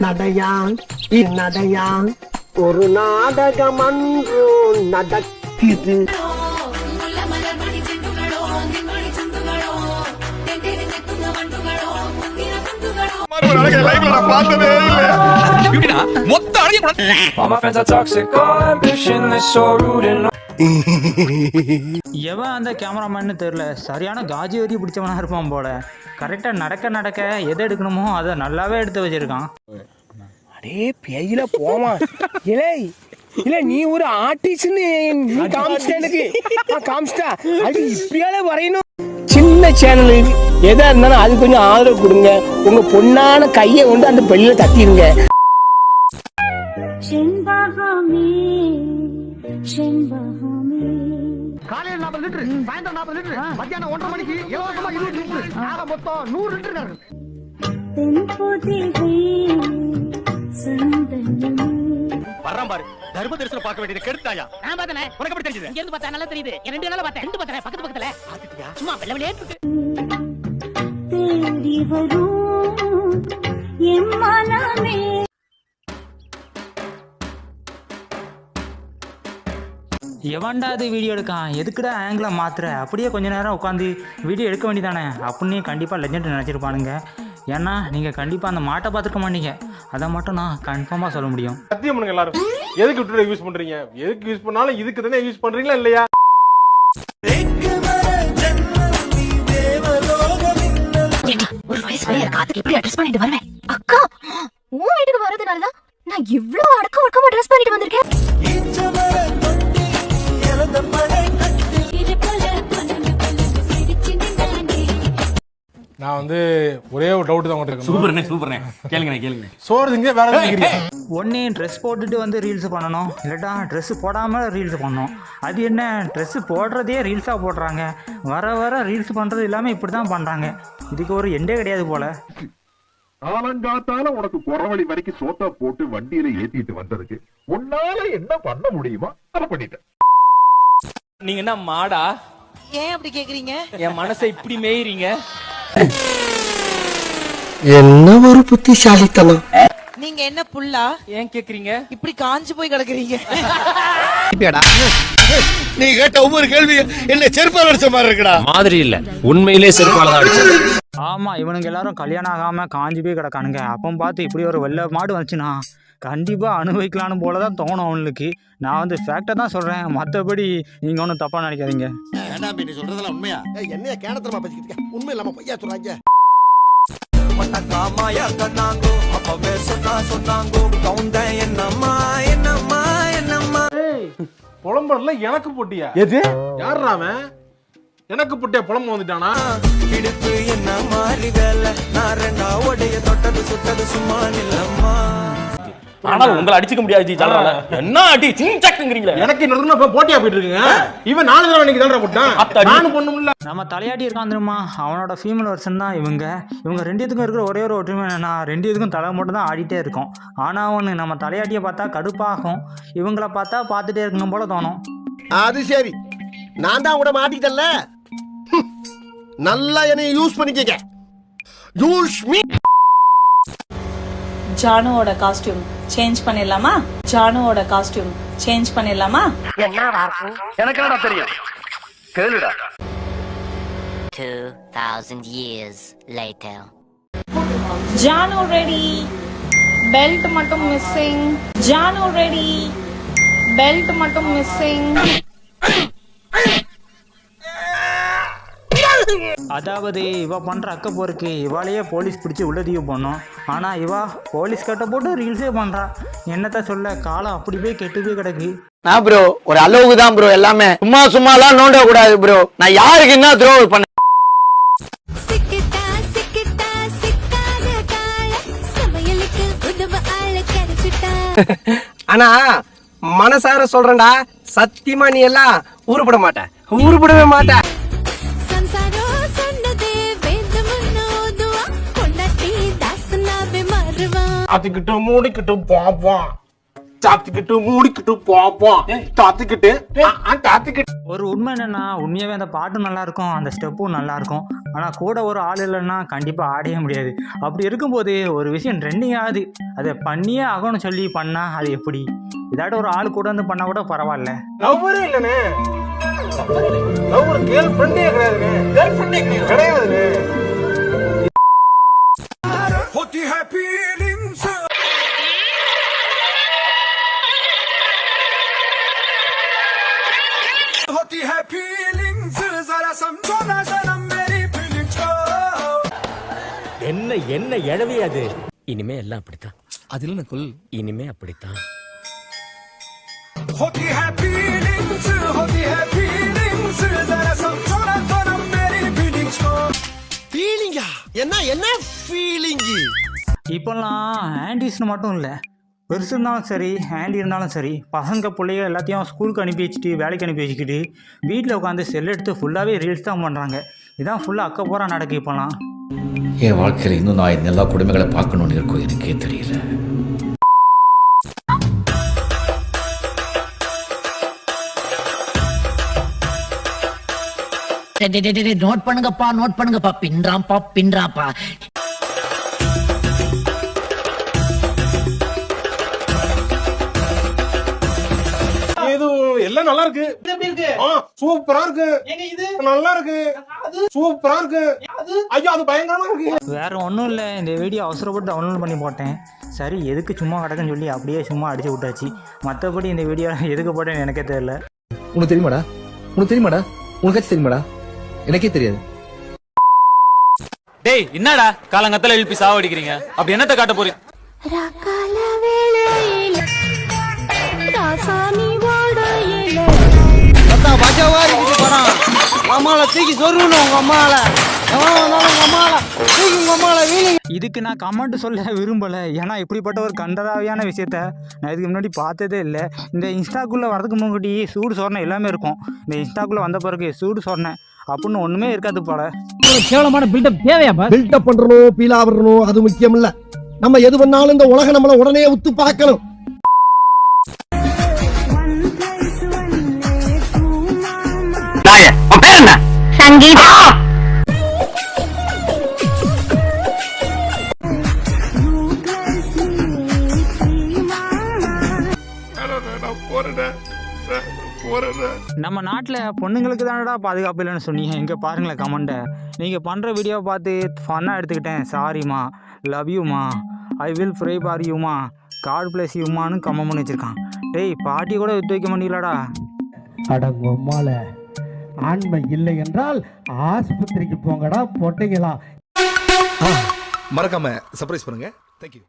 நடையான் இந்நடையான் ஒரு நாடகம் அன்று நடக்குது Mama fans are toxic, ambition, they're so rude and எவன் அந்த கேமராமேன்னு தெரில சரியான காஜி வரி பிடிச்சவனா இருப்பான் போல. கரெக்டாக நடக்க நடக்க எதை எடுக்கணுமோ அதை நல்லாவே எடுத்து வச்சிருக்கான். அடே பெயில போமா இலே இல்ல நீ ஒரு ஆர்டிஸ்ட்னு நீ காமிச்சிட்ட எனக்கு. காமிச்சிட்டா? அது இப்படியால வரையணும். சின்ன சேனல் எதா இருந்தாலும் அது கொஞ்சம் ஆதரவு கொடுங்க. உங்க பொண்ணான கையை கொண்டு அந்த பெல்லில தட்டிடுங்க காலையில் நாற்பது லிட்டரு சாயந்தரம் நாற்பது லிட்டரு மத்தியானம் ஒன்றரை மணிக்கு இலவசமா இருபது லிட்டரு ஆக மொத்தம் நூறு லிட்டரு வர்றான் பாரு. தர்ம தரிசனம் பார்க்க வேண்டியது கெடுத்தாயா? நான் பார்த்தனே. உனக்கு எப்படி தெரிஞ்சது? இங்க இருந்து பார்த்தா நல்லா தெரியுது. என் ரெண்டு நாளா பார்த்தேன். ரெண்டு பார்த்தனே பக்கத்து பக்கத்துல. சும்மா வெள்ள வெளியே இருக்கு. எவன்டா அது வீடியோ எடுக்கான்? எதுக்குடா ஆங்கிளை மாத்துற? அப்படியே கொஞ்ச நேரம் உட்காந்து வீடியோ எடுக்க வேண்டியதானே? அப்படின்னு கண்டிப்பாக லெஜெண்ட் நினச்சிருப்பானுங்க. ஏன்னா நீங்கள் கண்டிப்பாக அந்த மாட்டை பார்த்துருக்க மாட்டீங்க. அதை மட்டும் நான் கன்ஃபார்மாக சொல்ல முடியும். சத்தியம் பண்ணுங்க எல்லாரும். எதுக்கு ட்விட்டர் யூஸ் பண்றீங்க? எதுக்கு யூஸ் பண்ணாலும் இதுக்கு தானே யூஸ் பண்றீங்களா இல்லையா? ஒரு வயசு பையன் காத்துக்கு எப்படி அட்ரஸ் பண்ணிட்டு வருவேன். அக்கா உன் வீட்டுக்கு வரதுனாலதான் நான் இவ்ளோ அடக்க ஒடுக்கமா ட்ரெஸ் பண்ணிட்டு வந்திருக்கேன். நான் வந்து ஒரே ஒரு டவுட் தான் உங்களுக்கு சூப்பர்ண்ணே சூப்பர்ண்ணே. கேளுங்கண்ணே கேளுங்க சோறு திங்க வேற? ஒன்றே ட்ரெஸ் போட்டுட்டு வந்து ரீல்ஸ் பண்ணணும். இல்லாட்டா ட்ரெஸ் போடாமல் ரீல்ஸ் பண்ணணும். அது என்ன ட்ரெஸ் போடுறதே ரீல்ஸாக போடுறாங்க. வர வர ரீல்ஸ் பண்ணுறது இல்லாமல் இப்படி தான் பண்ணுறாங்க இதுக்கு ஒரு எண்டே கிடையாது போல். காலங்காத்தால உனக்கு குறவழி வரைக்கும் சோத்தா போட்டு வண்டியில ஏத்திட்டு வந்ததுக்கு உன்னால என்ன பண்ண முடியுமா அதை பண்ணிட்டேன். நீங்க என்ன மாடா? ஏன் அப்படி கேக்குறீங்க? என் மனசை இப்படி மேயிறீங்க? என்ன ஒரு புத்திசாலித்தனம்? நீங்க என்ன புல்லா? ஏன் கேக்குறீங்க? இப்படி காஞ்சு போய் கிடக்குறீங்க. நீ கேட்ட ஒவ்வொரு கேள்வி என்ன செருப்பால் அடிச்ச மாதிரி இருக்குடா. மாதிரி இல்ல. உண்மையிலே செருப்பால தான் அடிச்சது. ஆமாம் இவனுங்க எல்லாரும் கல்யாணம் ஆகாமல் காஞ்சி போய் கிடக்கானுங்க. அப்போ பார்த்து இப்படி ஒரு வெள்ளை மாடு வந்துச்சுன்னா கண்டிப்பாக அனுபவிக்கலான்னு போல தான் தோணும் அவனுக்கு நான் வந்து ஃபேக்டை தான் சொல்கிறேன் மற்றபடி நீங்கள் ஒன்றும் தப்பாக நினைக்காதீங்க. வேண்டாம் நீ சொல்றதெல்லாம் உண்மையா? என்னைய கேனத்தனமா பேசிக்கிட்டு? உண்மை இல்லாம பொய்யா சொல்றாங்க. புலம்புறதுல எனக்கு போட்டியா? எது? யாருடா அவன்? எனக்கு போட்டியா புலம்பு வந்துட்டானா? ஆனால் உங்களை அடிச்சுக்க முடியாது ஜி ஜாலரால. என்ன அடி சிங் சக்குங்கிறீங்களே? எனக்கு இன்னொரு இப்ப போட்டியா போயிட்டு இருக்குங்க இவன் நாலு தடவை இன்னைக்கு தான்டா போட்டான். நானும் பொண்ணுமில்ல நம்ம தலையாட்டி இருக்கான் தெரியுமா அவனோட ஃபீமேல் வெர்ஷன் தான் இவங்க. இவங்க ரெண்டு இதுக்கும் இருக்கிற ஒரே ஒரு ஒற்றுமை என்னன்னா ரெண்டு இதுக்கும் தலை மட்டும் தான் ஆடிட்டே இருக்கும். ஆனால் ஒன்று நம்ம தலையாட்டியை பார்த்தா கடுப்பாகும். இவங்கள பார்த்தா பார்த்துட்டே இருக்கணும் போல தோணும். அது சரி. நான் தான் கூட மாட்டிக்கிட்டேன்ல. ஹம். நல்லா என்னைய யூஸ் பண்ணிக்கங்க. யூஸ் மீ ஜானுவோட காஸ்டியூம் சேஞ்ச் பண்ணிடலாமா? ஜானுவோட காஸ்டியூம் சேஞ்ச் பண்ணிடலாமா? எனக்கு என்னடா தெரியும்? கேளுடா. 2000 years later. Janu ready belt மட்டும் மிஸ்ஸிங் ஜானு ரெடி பெல்ட் மட்டும் மிஸ்ஸிங் அதாவது இவ பண்ணுற அக்க போருக்கு இவாளையே போலீஸ் பிடிச்சி உள்ளதையும் பண்ணோம் ஆனால் இவா போலீஸ் கட்ட போட்டு ரீல்ஸே பண்ணுறா என்னத்த சொல்ல காலம் அப்படி போய் கெட்டு போய் கிடக்கு. நான் ப்ரோ ஒரு அளவுக்கு தான் ப்ரோ எல்லாமே. சும்மா சும்மாலாம் நோண்ட கூடாது ப்ரோ நான் யாருக்கு என்ன துரோகம் பண்ண ஆனா மனசார சொல்றேன்டா சத்தியமா நீ எல்லாம் உருப்பட மாட்ட. உருப்படவே மாட்ட. அதுக்கிட்ட மூடிக்கிட்டு பாப்பான் சாத்திக்கிட்டு மூடிக்கிட்டு போப்போம் சாத்திக்கிட்டு சாத்திக்கிட்டு. ஒரு உண்மை என்னன்னா உண்மையாகவே அந்த பாட்டும் நல்லா இருக்கும் அந்த ஸ்டெப்பும் நல்லா இருக்கும் ஆனால் கூட ஒரு ஆள் இல்லைன்னா கண்டிப்பாக ஆடவே முடியாது. அப்படி இருக்கும்போது ஒரு விஷயம் ட்ரெண்டிங் ஆகுது. அதை பண்ணியே ஆகணும்னு சொல்லி பண்ணால் அது எப்படி? இதாட்ட ஒரு ஆள் கூட வந்து பண்ணால் கூட பரவாயில்ல. லவ்வரே இல்லனே லவ் ஒரு கேர்ள் ஃப்ரெண்டே கிடையாதுனே கேர்ள் ஃப்ரெண்டே என்ன என்ன எழவி அது? இனிமே எல்லாம் அப்படித்தான். அதுல நக்குல் இனிமே அப்படித்தான். ஃபீலிங்கா என்ன என்ன ஃபீலிங்கு இப்போல்லாம் ஆண்டிஸ்னு மட்டும் இல்லை. பெருசு இருந்தாலும் சரி ஆண்டி இருந்தாலும் சரி பசங்க பிள்ளைங்க எல்லாத்தையும் ஸ்கூலுக்கு அனுப்பி வச்சுட்டு வேலைக்கு அனுப்பி வச்சுக்கிட்டு வீட்டில் உட்காந்து செல் எடுத்து ஃபுல்லாகவே ரீல்ஸ் தான் பண்ணுறாங்க இதான் ஃபுல்லாக அக்க போகிறா நடக்கு இப்போலாம் என் வாழ்க்கையில் இன்னும் நான் எல்லா குடும்பங்களை பார்க்கணும்னு இருக்கும் எனக்கே தெரியல. நோட் பண்ணுங்கப்பா நோட் பண்ணுங்கப்பா. பின்றாம்பா பின்றாப்பா. இது எல்லாம் நல்லா இருக்கு. சூப்பரா இருக்கு. நல்லா இருக்கு. சூப்பரா இருக்கு. ஐயோ அது பயங்கரமா இருக்கு. வேறு ஒன்றும் இல்லை. இந்த வீடியோ அவசரப்பட்டு டவுன்லோட் பண்ணி போட்டேன். சரி எதுக்கு சும்மா கிடக்குன்னு சொல்லி அப்படியே சும்மா அடிச்சு விட்டாச்சு. மற்றபடி இந்த வீடியோ எதுக்கு போட்டேன்னு எனக்கே தெரியல. உனக்கு தெரியுமாடா? உனக்கு தெரியுமாடா? உனக்காச்சும் தெரியுமாடா? எனக்கே தெரியாது. டேய் என்னடா? காலங்கத்துல எழுப்பி சாவடிக்கிறீங்க. அப்படி என்னத்த காட்ட போறீங்க? பஜாவா இருக்குது படம். தூக்கி சொருகணும் உங்க அம்மால. இதுக்கு நான் கமெண்ட் சொல்ல விரும்பலை. ஏன்னா இப்படிப்பட்ட ஒரு கண்டதாவியான விஷயத்த நான் இதுக்கு முன்னாடி பார்த்ததே இல்லை. இந்த இன்ஸ்டாக்குள்ளே வரதுக்கு முன்னாடி சூடு சொரணை எல்லாமே இருக்கும். இந்த இன்ஸ்டாக்குள்ளே வந்த பிறகு சூடு சொரணை அப்படின்னு ஒன்றுமே இருக்காது போல. கேவலமான பில்டப் தேவையாப்பா பில்டப் பண்றணும் பீலா வரணும் அது முக்கியம் இல்ல. நம்ம எது பண்ணாலும் இந்த உலகம் நம்மள உடனே உத்து பார்க்கணும். சங்கீதா. நம்ம நாட்டில் பொண்ணுங்களுக்கு தானடா பாதுகாப்பு இல்லைன்னு சொன்னீங்க. இங்கே பாருங்களேன் கமெண்ட்டை நீங்கள் பண்ணுற வீடியோவை பார்த்து ஃபன்னாக எடுத்துக்கிட்டேன். சாரிம்மா லவ் யூமா ஐ வில் ப்ரே பார் யூமா காட் பிளஸ் யூமான்னு கமெண்ட் பண்ணி வச்சுருக்கான். டேய் பாட்டி கூட விட்டு வைக்க மாட்டீங்களாடா? அடங்கம்மால ஆண்மை இல்லை என்றால் ஆஸ்பத்திரிக்கு போங்கடா பொட்டைங்களா மறக்காம சர்ப்ரைஸ் பண்ணுங்க. தேங்க்யூ